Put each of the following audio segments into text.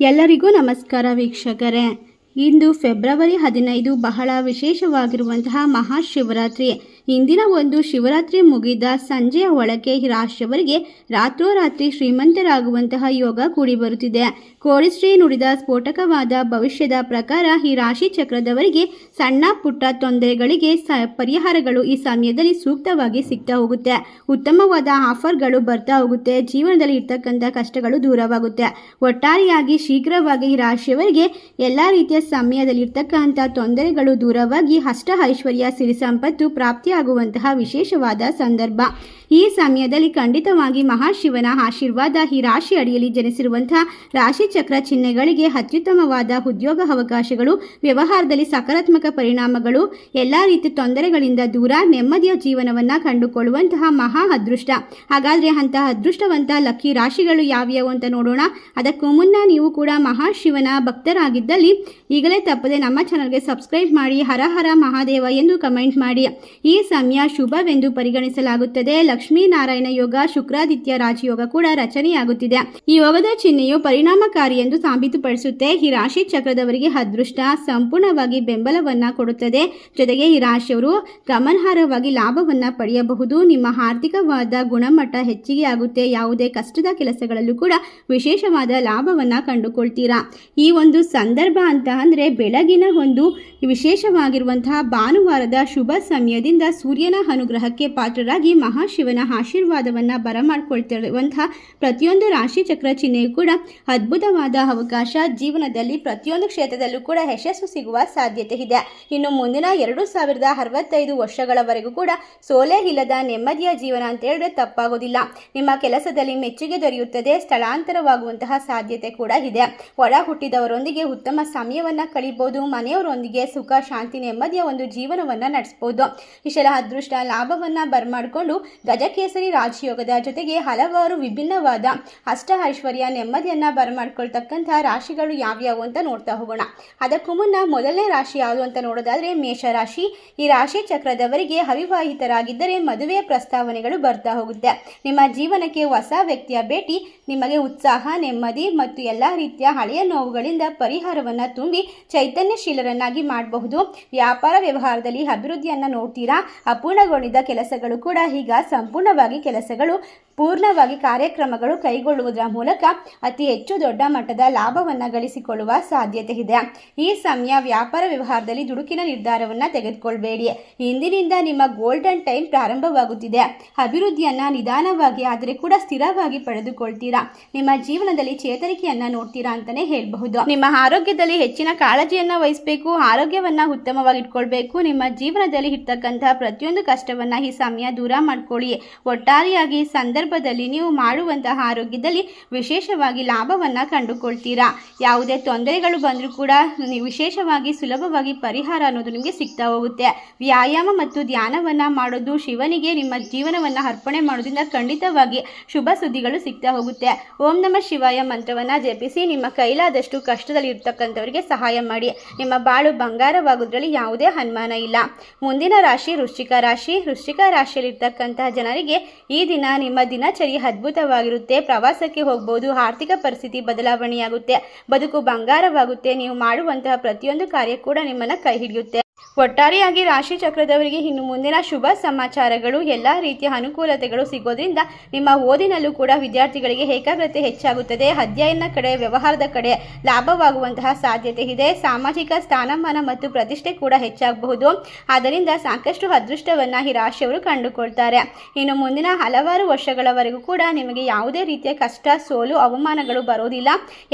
ಎಲ್ಲರಿಗೂ ನಮಸ್ಕಾರ ವೀಕ್ಷಕರೇ. ಇಂದು ಫೆಬ್ರವರಿ ಹದಿನೈದು ಬಹಳ ವಿಶೇಷವಾಗಿರುವಂತಹ ಮಹಾಶಿವರಾತ್ರಿ. ಇಂದಿನ ಒಂದು ಶಿವರಾತ್ರಿ ಮುಗಿದ ಸಂಜೆಯ ಒಳಗೆ ಈ ರಾಶಿಯವರಿಗೆ ರಾತ್ರೋರಾತ್ರಿ ಶ್ರೀಮಂತರಾಗುವಂತಹ ಯೋಗ ಕೂಡಿ ಬರುತ್ತಿದೆ. ಕೋಡಿಶ್ರೀ ನುಡಿದ ಸ್ಫೋಟಕವಾದ ಭವಿಷ್ಯದ ಪ್ರಕಾರ ಈ ರಾಶಿ ಚಕ್ರದವರಿಗೆ ಸಣ್ಣ ಪುಟ್ಟ ತೊಂದರೆಗಳಿಗೆ ಸ ಪರಿಹಾರಗಳು ಈ ಸಮಯದಲ್ಲಿ ಸೂಕ್ತವಾಗಿ ಸಿಗ್ತಾ ಹೋಗುತ್ತೆ. ಉತ್ತಮವಾದ ಆಫರ್ಗಳು ಬರ್ತಾ ಹೋಗುತ್ತೆ. ಜೀವನದಲ್ಲಿ ಇರ್ತಕ್ಕಂಥ ಕಷ್ಟಗಳು ದೂರವಾಗುತ್ತೆ. ಒಟ್ಟಾರೆಯಾಗಿ ಶೀಘ್ರವಾಗಿ ಈ ರಾಶಿಯವರಿಗೆ ಎಲ್ಲ ರೀತಿಯ ಸಮಯದಲ್ಲಿ ಇರ್ತಕ್ಕಂಥ ತೊಂದರೆಗಳು ದೂರವಾಗಿ ಅಷ್ಟ ಐಶ್ವರ್ಯ, ಸಿರಿ ಸಂಪತ್ತು ಪ್ರಾಪ್ತಿಯಾಗುವಂತಹ ವಿಶೇಷವಾದ ಸಂದರ್ಭ. ಈ ಸಮಯದಲ್ಲಿ ಖಂಡಿತವಾಗಿ ಮಹಾಶಿವನ ಆಶೀರ್ವಾದ ಈ ರಾಶಿ ಅಡಿಯಲ್ಲಿ ಜನಿಸಿರುವಂತಹ ರಾಶಿ ಚಕ್ರ ಚಿಹ್ನೆಗಳಿಗೆ ಅತ್ಯುತ್ತಮವಾದ ಉದ್ಯೋಗ ಅವಕಾಶಗಳು, ವ್ಯವಹಾರದಲ್ಲಿ ಸಕಾರಾತ್ಮಕ ಪರಿಣಾಮಗಳು, ಎಲ್ಲ ರೀತಿಯ ತೊಂದರೆಗಳಿಂದ ದೂರ ನೆಮ್ಮದಿಯ ಜೀವನವನ್ನು ಕಂಡುಕೊಳ್ಳುವಂತಹ ಮಹಾ ಅದೃಷ್ಟ. ಹಾಗಾದರೆ ಅಂತಹ ಅದೃಷ್ಟವಂತ ಲಕ್ಕಿ ರಾಶಿಗಳು ಯಾವ್ಯಾವು ಅಂತ ನೋಡೋಣ. ಅದಕ್ಕೂ ಮುನ್ನ ನೀವು ಕೂಡ ಮಹಾಶಿವನ ಭಕ್ತರಾಗಿದ್ದಲ್ಲಿ ಈಗಲೇ ತಪ್ಪದೆ ನಮ್ಮ ಚಾನಲ್ಗೆ ಸಬ್ಸ್ಕ್ರೈಬ್ ಮಾಡಿ, ಹರ ಹರ ಮಹಾದೇವ ಎಂದು ಕಮೆಂಟ್ ಮಾಡಿ. ಈ ಸಮಯ ಶುಭವೆಂದು ಪರಿಗಣಿಸಲಾಗುತ್ತದೆ. ಲಕ್ಷ್ಮೀನಾರಾಯಣ ಯೋಗ, ಶುಕ್ರಾದಿತ್ಯ ರಾಜಯೋಗ ಕೂಡ ರಚನೆಯಾಗುತ್ತಿದೆ. ಈ ಯೋಗದ ಚಿಹ್ನೆಯು ಪರಿಣಾಮಕಾರಿ ಎಂದು ಸಾಬೀತುಪಡಿಸುತ್ತೆ. ಈ ರಾಶಿ ಚಕ್ರದವರಿಗೆ ಅದೃಷ್ಟ, ಸಂಪೂರ್ಣವಾಗಿ ಬೆಂಬಲವನ್ನ ಕೊಡುತ್ತದೆ. ಜೊತೆಗೆ ಈ ರಾಶಿಯವರು ಗಮನಾರ್ಹವಾಗಿ ಲಾಭವನ್ನ ಪಡೆಯಬಹುದು. ನಿಮ್ಮ ಆರ್ಥಿಕವಾದ ಗುಣಮಟ್ಟ ಹೆಚ್ಚಿಗೆ ಆಗುತ್ತೆ. ಯಾವುದೇ ಕಷ್ಟದ ಕೆಲಸಗಳಲ್ಲೂ ಕೂಡ ವಿಶೇಷವಾದ ಲಾಭವನ್ನ ಕಂಡುಕೊಳ್ತೀರಾ? ಈ ಒಂದು ಸಂದರ್ಭ ಅಂತ ಅಂದ್ರೆ ಬೆಳಗಿನ ಒಂದು ವಿಶೇಷವಾಗಿರುವಂತಹ ಭಾನುವಾರದ ಶುಭ ಸಮಯದಿಂದ ಸೂರ್ಯನ ಅನುಗ್ರಹಕ್ಕೆ ಪಾತ್ರರಾಗಿ ಮಹಾಶಿವನ ಆಶೀರ್ವಾದವನ್ನ ಬರಮಾಡ್ಕೊಳ್ತಿರುವಂತಹ ಪ್ರತಿಯೊಂದು ರಾಶಿ ಚಕ್ರ ಚಿಹ್ನೆಯು ಕೂಡ ಅದ್ಭುತವಾದ ಅವಕಾಶ ಜೀವನದಲ್ಲಿ ಪ್ರತಿಯೊಂದು ಕ್ಷೇತ್ರದಲ್ಲೂ ಕೂಡ ಯಶಸ್ಸು ಸಿಗುವ ಸಾಧ್ಯತೆ ಇದೆ. ಇನ್ನು ಮುಂದಿನ ಎರಡು ಸಾವಿರದ ಅರವತ್ತೈದು ವರ್ಷಗಳವರೆಗೂ ಕೂಡ ಸೋಲೆ ಇಲ್ಲದ ನೆಮ್ಮದಿಯ ಜೀವನ ಅಂತ ಹೇಳಿದ್ರೆ ತಪ್ಪಾಗೋದಿಲ್ಲ. ನಿಮ್ಮ ಕೆಲಸದಲ್ಲಿ ಮೆಚ್ಚುಗೆ ದೊರೆಯುತ್ತದೆ, ಸ್ಥಳಾಂತರವಾಗುವಂತಹ ಸಾಧ್ಯತೆ ಕೂಡ ಇದೆ. ಒಳ ಹುಟ್ಟಿದವರೊಂದಿಗೆ ಉತ್ತಮ ಸಮಯವನ್ನು ಕಳಿಬಹುದು ಮನೆಯವರೊಂದಿಗೆ ಸುಖ, ಶಾಂತಿ, ನೆಮ್ಮದಿಯ ಒಂದು ಜೀವನವನ್ನು ನಡೆಸಬಹುದು ಇಷ್ಟೆಲ್ಲ ಅದೃಷ್ಟ ಲಾಭವನ್ನ ಬರಮಾಡಿಕೊಂಡು ಗಜಕೇಸರಿ ರಾಜಯೋಗದ ಜೊತೆಗೆ ಹಲವಾರು ವಿಭಿನ್ನವಾದ ಅಷ್ಟ ಐಶ್ವರ್ಯ ನೆಮ್ಮದಿಯನ್ನು ಬರಮಾಡ್ಕೊಳ್ತಕ್ಕಂಥ ರಾಶಿಗಳು ಯಾವ್ಯಾವು ಅಂತ ನೋಡ್ತಾ ಹೋಗೋಣ. ಅದಕ್ಕೂ ಮುನ್ನ ಮೊದಲನೇ ರಾಶಿ ಯಾವುದು ಅಂತ ನೋಡೋದಾದ್ರೆ ಮೇಷರಾಶಿ. ಈ ರಾಶಿ ಚಕ್ರದವರಿಗೆ ಅವಿವಾಹಿತರಾಗಿದ್ದರೆ ಮದುವೆ ಪ್ರಸ್ತಾವನೆಗಳು ಬರ್ತಾ ಹೋಗುತ್ತೆ. ನಿಮ್ಮ ಜೀವನಕ್ಕೆ ಹೊಸ ವ್ಯಕ್ತಿಯ ಭೇಟಿ, ನಿಮಗೆ ಉತ್ಸಾಹ, ನೆಮ್ಮದಿ ಮತ್ತು ಎಲ್ಲ ರೀತಿಯ ಹಳೆಯ ನೋವುಗಳಿಂದ ಪರಿಹಾರವನ್ನ ತುಂಬಿ ಚೈತನ್ಯಶೀಲರನ್ನಾಗಿ ಮಾಡಬಹುದು. ವ್ಯಾಪಾರ ವ್ಯವಹಾರದಲ್ಲಿ ಅಭಿವೃದ್ಧಿಯನ್ನು ನೋಡ್ತೀರಾ? ಅಪೂರ್ಣಗೊಂಡಿದ್ದ ಕೆಲಸಗಳು ಕೂಡ ಈಗ ಸಂಪೂರ್ಣವಾಗಿ ಕೆಲಸಗಳು ಪೂರ್ಣವಾಗಿ ಕಾರ್ಯಕ್ರಮಗಳು ಕೈಗೊಳ್ಳುವುದರ ಮೂಲಕ ಅತಿ ಹೆಚ್ಚು ದೊಡ್ಡ ಮಟ್ಟದ ಲಾಭವನ್ನು ಗಳಿಸಿಕೊಳ್ಳುವ ಸಾಧ್ಯತೆ ಇದೆ. ಈ ಸಮಯ ವ್ಯಾಪಾರ ವ್ಯವಹಾರದಲ್ಲಿ ದುಡುಕಿನ ನಿರ್ಧಾರವನ್ನು ತೆಗೆದುಕೊಳ್ಬೇಡಿ. ಇಂದಿನಿಂದ ನಿಮ್ಮ ಗೋಲ್ಡನ್ ಟೈಮ್ ಪ್ರಾರಂಭವಾಗುತ್ತಿದೆ. ಅಭಿವೃದ್ಧಿಯನ್ನು ನಿಧಾನವಾಗಿ ಆದರೆ ಕೂಡ ಸ್ಥಿರವಾಗಿ ಪಡೆದುಕೊಳ್ತೀರಾ? ನಿಮ್ಮ ಜೀವನದಲ್ಲಿ ಚೇತರಿಕೆಯನ್ನು ನೋಡ್ತೀರಾ ಅಂತಾನೆ ಹೇಳಬಹುದು. ನಿಮ್ಮ ಆರೋಗ್ಯದಲ್ಲಿ ಹೆಚ್ಚಿನ ಕಾಳಜಿಯನ್ನು ವಹಿಸಬೇಕು, ಆರೋಗ್ಯವನ್ನು ಉತ್ತಮವಾಗಿ ಇಟ್ಕೊಳ್ಬೇಕು ನಿಮ್ಮ ಜೀವನದಲ್ಲಿ ಇರ್ತಕ್ಕಂತಹ ಪ್ರತಿಯೊಂದು ಕಷ್ಟವನ್ನು ಈ ಸಮಯ ದೂರ ಮಾಡ್ಕೊಳ್ಳಿ. ಒಟ್ಟಾರೆಯಾಗಿ ಈ ಸಂದರ್ಭದಲ್ಲಿ ನೀವು ಮಾಡುವಂತಹ ಆರೋಗ್ಯದಲ್ಲಿ ವಿಶೇಷವಾಗಿ ಲಾಭವನ್ನ ಕಂಡುಕೊಳ್ತೀರಾ? ಯಾವುದೇ ತೊಂದರೆಗಳು ಬಂದರೂ ಕೂಡ ವಿಶೇಷವಾಗಿ ಸುಲಭವಾಗಿ ಪರಿಹಾರ ಅನ್ನೋದು ನಿಮಗೆ ಸಿಗ್ತಾ ಹೋಗುತ್ತೆ. ವ್ಯಾಯಾಮ ಮತ್ತು ಧ್ಯಾನವನ್ನ ಮಾಡೋದು ಶಿವನಿಗೆ ನಿಮ್ಮ ಜೀವನವನ್ನ ಅರ್ಪಣೆ ಮಾಡೋದ್ರಿಂದ ಖಂಡಿತವಾಗಿ ಶುಭ ಸುದ್ದಿಗಳು ಸಿಗ್ತಾ ಹೋಗುತ್ತೆ. ಓಂ ನಮ ಶಿವಾಯ ಮಂತ್ರವನ್ನ ಜಪಿಸಿ ನಿಮ್ಮ ಕೈಲಾದಷ್ಟು ಕಷ್ಟದಲ್ಲಿ ಇರ್ತಕ್ಕಂಥವರಿಗೆ ಸಹಾಯ ಮಾಡಿ. ನಿಮ್ಮ ಬಾಳು ಬಂಗಾರವಾಗೋದ್ರಲ್ಲಿ ಯಾವುದೇ ಅನುಮಾನ ಇಲ್ಲ. ಮುಂದಿನ ರಾಶಿ ವೃಶ್ಚಿಕ ರಾಶಿ. ವೃಶ್ಚಿಕ ರಾಶಿಯಲ್ಲಿರ್ತಕ್ಕಂತಹ ಜನರಿಗೆ ಈ ದಿನ ನಿಮ್ಮ ದಿನಚರಿ ಅದ್ಭುತವಾಗಿರುತ್ತೆ. ಪ್ರವಾಸಕ್ಕೆ ಹೋಗ್ಬೋದು, ಆರ್ಥಿಕ ಪರಿಸ್ಥಿತಿ ಬದಲಾವಣೆಯಾಗುತ್ತೆ, ಬದುಕು ಬಂಗಾರವಾಗುತ್ತೆ, ನೀವು ಮಾಡುವಂತಹ ಪ್ರತಿಯೊಂದು ಕಾರ್ಯ ಕೂಡ ನಿಮ್ಮನ್ನ ಕೈ ಹಿಡಿಯುತ್ತೆ. ಒಟ್ಟಾರೆಯಾಗಿ ರಾಶಿ ಚಕ್ರದವರಿಗೆ ಇನ್ನು ಮುಂದಿನ ಶುಭ ಸಮಾಚಾರಗಳು, ಎಲ್ಲ ರೀತಿಯ ಅನುಕೂಲತೆಗಳು ಸಿಗೋದ್ರಿಂದ ನಿಮ್ಮ ಓದಿನಲ್ಲೂ ಕೂಡ ವಿದ್ಯಾರ್ಥಿಗಳಿಗೆ ಏಕಾಗ್ರತೆ ಹೆಚ್ಚಾಗುತ್ತದೆ. ಅಧ್ಯಯನ ಕಡೆ, ವ್ಯವಹಾರದ ಕಡೆ ಲಾಭವಾಗುವಂತಹ ಸಾಧ್ಯತೆ ಇದೆ. ಸಾಮಾಜಿಕ ಸ್ಥಾನಮಾನ ಮತ್ತು ಪ್ರತಿಷ್ಠೆ ಕೂಡ ಹೆಚ್ಚಾಗಬಹುದು. ಆದ್ದರಿಂದ ಸಾಕಷ್ಟು ಅದೃಷ್ಟವನ್ನು ಈ ರಾಶಿಯವರು ಕಂಡುಕೊಳ್ತಾರೆ. ಇನ್ನು ಮುಂದಿನ ಹಲವಾರು ವರ್ಷಗಳವರೆಗೂ ಕೂಡ ನಿಮಗೆ ಯಾವುದೇ ರೀತಿಯ ಕಷ್ಟ, ಸೋಲು, ಅವಮಾನಗಳು ಬರೋದಿಲ್ಲ.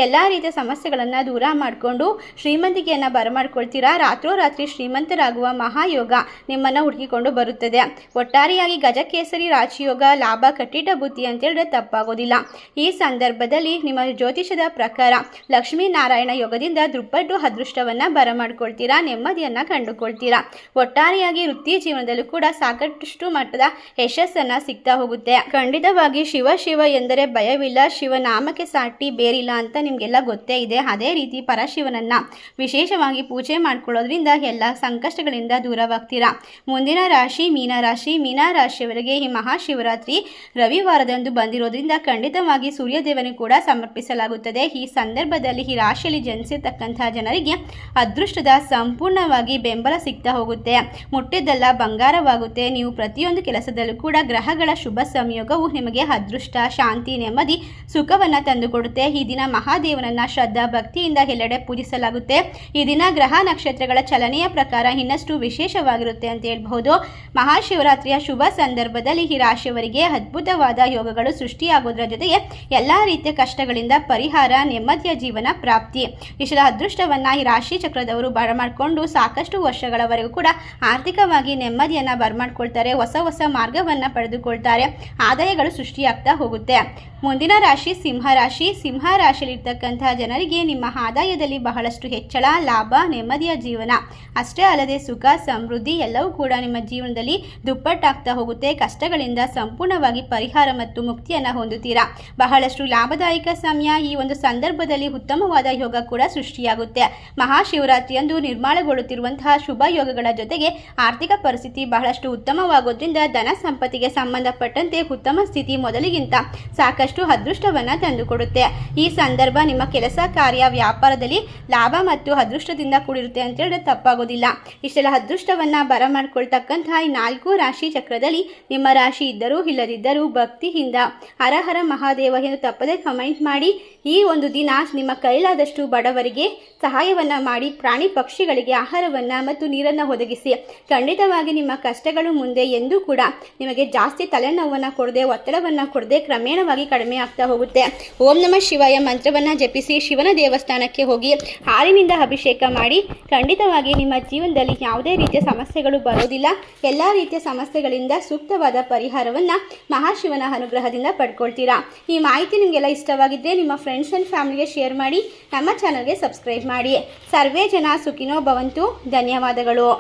ಎಲ್ಲ ರೀತಿಯ ಸಮಸ್ಯೆಗಳನ್ನು ದೂರ ಮಾಡಿಕೊಂಡು ಶ್ರೀಮಂತಿಕೆಯನ್ನು ಬರಮಾಡ್ಕೊಳ್ತೀರಾ? ರಾತ್ರೋರಾತ್ರಿ ಶ್ರೀಮಂತರಾಗುವ ಮಹಾಯೋಗ ನಿಮ್ಮನ್ನು ಹುಡುಕಿಕೊಂಡು ಬರುತ್ತದೆ. ಒಟ್ಟಾರೆಯಾಗಿ ಗಜಕೇಸರಿ, ರಾಜಯೋಗ, ಲಾಭ ಕಟ್ಟಿಟ ಬುದ್ಧಿ ಅಂತ ಹೇಳಿದ್ರೆ ತಪ್ಪಾಗೋದಿಲ್ಲ. ಈ ಸಂದರ್ಭದಲ್ಲಿ ನಿಮ್ಮ ಜ್ಯೋತಿಷದ ಪ್ರಕಾರ ಲಕ್ಷ್ಮೀನಾರಾಯಣ ಯೋಗದಿಂದ ದುಪ್ಪಟ್ಟು ಅದೃಷ್ಟವನ್ನು ಬರಮಾಡ್ಕೊಳ್ತೀರಾ? ನೆಮ್ಮದಿಯನ್ನು ಕಂಡುಕೊಳ್ತೀರಾ? ಒಟ್ಟಾರೆಯಾಗಿ ವೃತ್ತಿ ಜೀವನದಲ್ಲೂ ಕೂಡ ಸಾಕಷ್ಟು ಮಟ್ಟದ ಯಶಸ್ಸನ್ನು ಸಿಗ್ತಾ ಹೋಗುತ್ತೆ. ಖಂಡಿತವಾಗಿ ಶಿವ ಶಿವ ಎಂದರೆ ಭಯವಿಲ್ಲ. ಶಿವನಾಮಕ್ಕೆ ಸಾಟಿ ಬೇರಿಲ್ಲ ಅಂತ ನಿಮಗೆಲ್ಲ ಗೊತ್ತೇ ಇದೆ. ಅದೇ ರೀತಿ ಪರಶಿವನನ್ನ ವಿಶೇಷವಾಗಿ ಪೂಜೆ ಮಾಡ್ಕೊಳ್ಳೋದ್ರಿಂದ ಎಲ್ಲ ಸಂಕಷ್ಟಗಳಿಂದ ದೂರವಾಗ್ತೀರಾ? ಮುಂದಿನ ರಾಶಿ ಮೀನರಾಶಿ ಮೀನರಾಶಿಯವರಿಗೆ ಈ ಮಹಾಶಿವರಾತ್ರಿ ರವಿವಾರದಂದು ಬಂದಿರೋದ್ರಿಂದ ಖಂಡಿತವಾಗಿ ಸೂರ್ಯದೇವನಿಗೆ ಕೂಡ ಸಮರ್ಪಿಸಲಾಗುತ್ತದೆ. ಈ ಸಂದರ್ಭದಲ್ಲಿ ಈ ರಾಶಿಯಲ್ಲಿ ಜನಿಸಿರ್ತಕ್ಕಂತಹ ಜನರಿಗೆ ಅದೃಷ್ಟದ ಸಂಪೂರ್ಣವಾಗಿ ಬೆಂಬಲ ಸಿಗ್ತಾ ಹೋಗುತ್ತೆ. ಮುಟ್ಟಿದ್ದೆಲ್ಲ ಬಂಗಾರವಾಗುತ್ತೆ. ನೀವು ಪ್ರತಿಯೊಂದು ಕೆಲಸದಲ್ಲೂ ಕೂಡ ಗ್ರಹಗಳ ಶುಭ ಸಂಯೋಗವು ನಿಮಗೆ ಅದೃಷ್ಟ, ಶಾಂತಿ, ನೆಮ್ಮದಿ, ಸುಖವನ್ನು ತಂದುಕೊಡುತ್ತೆ. ಈ ದಿನ ಮಹಾದೇವನನ್ನ ಶ್ರದ್ಧಾ ಭಕ್ತಿಯಿಂದ ಎಲ್ಲೆಡೆ ಪೂಜಿಸಲಾಗುತ್ತೆ. ಈ ದಿನ ಗ್ರಹ ನಕ್ಷತ್ರಗಳ ಚಲನೆಯ ಪ್ರಕಾರ ಇನ್ನಷ್ಟು ವಿಶೇಷವಾಗಿರುತ್ತೆ ಅಂತ ಹೇಳ್ಬಹುದು. ಮಹಾಶಿವರಾತ್ರಿಯ ಶುಭ ಸಂದರ್ಭದಲ್ಲಿ ಈ ರಾಶಿಯವರಿಗೆ ಅದ್ಭುತವಾದ ಯೋಗಗಳು ಸೃಷ್ಟಿಯಾಗೋದ್ರ ಜೊತೆಗೆ ಎಲ್ಲ ರೀತಿಯ ಕಷ್ಟಗಳಿಂದ ಪರಿಹಾರ, ನೆಮ್ಮದಿಯ ಜೀವನ ಪ್ರಾಪ್ತಿ. ಇಷ್ಟರ ಅದೃಷ್ಟವನ್ನ ಈ ರಾಶಿ ಚಕ್ರದವರು ಬರಮಾಡಿಕೊಂಡು ಸಾಕಷ್ಟು ವರ್ಷಗಳವರೆಗೂ ಕೂಡ ಆರ್ಥಿಕವಾಗಿ ನೆಮ್ಮದಿಯನ್ನು ಬರಮಾಡ್ಕೊಳ್ತಾರೆ ಹೊಸ ಹೊಸ ಮಾರ್ಗವನ್ನು ಪಡೆದುಕೊಳ್ತಾರೆ, ಆದಾಯಗಳು ಸೃಷ್ಟಿಯಾಗ್ತಾ ಹೋಗುತ್ತೆ. ಮುಂದಿನ ರಾಶಿ ಸಿಂಹ ರಾಶಿ. ಸಿಂಹ ರಾಶಿಯಲ್ಲಿರ್ತಕ್ಕಂತಹ ಜನರಿಗೆ ನಿಮ್ಮ ಆದಾಯದಲ್ಲಿ ಬಹಳಷ್ಟು ಹೆಚ್ಚಳ, ಲಾಭ, ನೆಮ್ಮದಿಯ ಜೀವನ. ಅಷ್ಟೇ ಅಲ್ಲದೆ ಸುಖ, ಸಮೃದ್ಧಿ ಎಲ್ಲವೂ ಕೂಡ ನಿಮ್ಮ ಜೀವನದಲ್ಲಿ ದುಪ್ಪಟ್ಟಾಗ್ತಾ ಹೋಗುತ್ತೆ. ಕಷ್ಟಗಳಿಂದ ಸಂಪೂರ್ಣವಾಗಿ ಪರಿಹಾರ ಮತ್ತು ಮುಕ್ತಿಯನ್ನು ಹೊಂದುತ್ತೀರಾ? ಬಹಳಷ್ಟು ಲಾಭದಾಯಕ ಸಮಯ ಈ ಒಂದು ಸಂದರ್ಭದಲ್ಲಿ ಉತ್ತಮವಾದ ಯೋಗ ಕೂಡ ಸೃಷ್ಟಿಯಾಗುತ್ತೆ. ಮಹಾಶಿವರಾತ್ರಿಯಂದು ನಿರ್ಮಾಣಗೊಳ್ಳುತ್ತಿರುವಂತಹ ಶುಭ ಯೋಗಗಳ ಜೊತೆಗೆ ಆರ್ಥಿಕ ಪರಿಸ್ಥಿತಿ ಬಹಳಷ್ಟು ಉತ್ತಮವಾಗೋದ್ರಿಂದ ಧನ ಸಂಪತ್ತಿಗೆ ಸಂಬಂಧಪಟ್ಟಂತೆ ಉತ್ತಮ ಸ್ಥಿತಿ ಮೊದಲಿಗಿಂತ ಸಾಕಷ್ಟು ಅದೃಷ್ಟವನ್ನು ತಂದುಕೊಡುತ್ತೆ. ಈ ಸಂದರ್ಭ ನಿಮ್ಮ ಕೆಲಸ, ಕಾರ್ಯ, ವ್ಯಾಪಾರದಲ್ಲಿ ಲಾಭ ಮತ್ತು ಅದೃಷ್ಟದಿಂದ ಕೂಡಿರುತ್ತೆ ಅಂತ ಹೇಳಿದ್ರೆ ತಪ್ಪಾಗೋದಿಲ್ಲ. ಇಷ್ಟೆಲ್ಲ ಅದೃಷ್ಟವನ್ನು ಬರಮಾಡ್ಕೊಳ್ತಕ್ಕಂಥ ಈ ನಾಲ್ಕು ರಾಶಿ ಚಕ್ರದಲ್ಲಿ ನಿಮ್ಮ ರಾಶಿ ಇದ್ದರೂ ಇಲ್ಲದಿದ್ದರೂ ಭಕ್ತಿಯಿಂದ ಹರಹರ ಮಹಾದೇವ ಎಂದು ತಪ್ಪದೇ ಕಮೆಂಟ್ ಮಾಡಿ. ಈ ಒಂದು ದಿನ ನಿಮ್ಮ ಕೈಲಾದಷ್ಟು ಬಡವರಿಗೆ ಸಹಾಯವನ್ನು ಮಾಡಿ, ಪ್ರಾಣಿ ಪಕ್ಷಿಗಳಿಗೆ ಆಹಾರವನ್ನು ಮತ್ತು ನೀರನ್ನು ಒದಗಿಸಿ. ಖಂಡಿತವಾಗಿ ನಿಮ್ಮ ಕಷ್ಟಗಳು ಮುಂದೆ ಎಂದೂ ಕೂಡ ನಿಮಗೆ ಜಾಸ್ತಿ ತಲೆನೋವನ್ನು ಕೊಡದೆ, ಒತ್ತಡವನ್ನು ಕೊಡದೆ ಕ್ರಮೇಣವಾಗಿ ಕಡಿಮೆ ಆಗ್ತಾ ಹೋಗುತ್ತೆ. ಓಂ ನಮಃ ಶಿವಾಯ ಮಂತ್ರವನ್ನು ಜಪಿಸಿ ಶಿವನ ದೇವಸ್ಥಾನಕ್ಕೆ ಹೋಗಿ ಹಾಲಿನಿಂದ ಅಭಿಷೇಕ ಮಾಡಿ. ಖಂಡಿತವಾಗಿ ನಿಮ್ಮ ಜೀವನದಲ್ಲಿ ಯಾವುದೇ ರೀತಿಯ ಸಮಸ್ಯೆಗಳು ಬರೋದಿಲ್ಲ. ಎಲ್ಲ ರೀತಿಯ ಸಮಸ್ಯೆಗಳಿಂದ ಸೂಕ್ತವಾದ ಪರಿಹಾರವನ್ನು ಮಹಾಶಿವನ ಅನುಗ್ರಹದಿಂದ ಪಡ್ಕೊಳ್ತೀರಾ. ಈ ಮಾಹಿತಿ ನಿಮಗೆಲ್ಲ ಇಷ್ಟವಾಗಿದ್ದರೆ ನಿಮ್ಮ ಫ್ರೆಂಡ್ಸ್ ಆ್ಯಂಡ್ ಫ್ಯಾಮಿಲಿಗೆ ಶೇರ್ ಮಾಡಿ, ನಮ್ಮ ಚಾನಲ್ಗೆ ಸಬ್ಸ್ಕ್ರೈಬ್ ಮಾಡಿ. ಸರ್ವೇ ಜನ ಸುಖಿನೋ ಭವಂತು. ಧನ್ಯವಾದಗಳು.